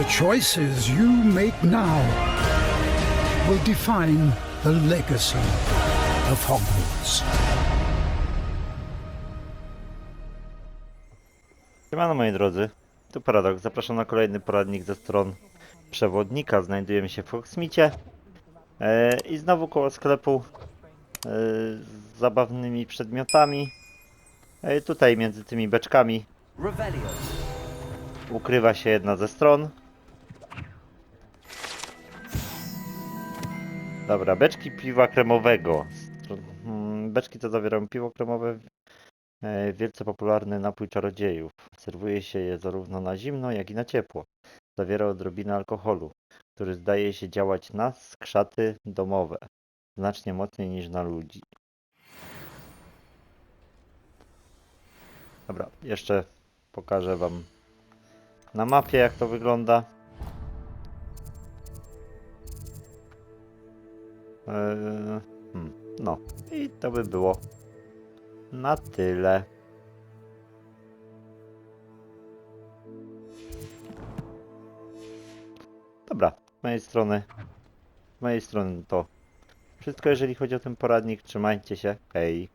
The choices you make now will define the legacy of Hogwarts. Siemano moi drodzy, tu Paradox. Zapraszam na kolejny poradnik ze stron przewodnika. Znajdujemy się w Hogsmeadzie e, i znowu koło sklepu e, z zabawnymi przedmiotami. E, tutaj między tymi beczkami ukrywa się jedna ze stron. Dobra, beczki piwa kremowego. Stro- mm, Beczki to zawierają piwo kremowe, e, wielce popularny napój czarodziejów. Serwuje się je zarówno na zimno, jak i na ciepło. Zawiera odrobinę alkoholu, który zdaje się działać na skrzaty domowe, znacznie mocniej niż na ludzi. Dobra, jeszcze pokażę Wam na mapie, jak to wygląda. Hmm, no, i to by było na tyle. Dobra, z mojej strony, z mojej strony to wszystko, jeżeli chodzi o ten poradnik. Trzymajcie się, hej.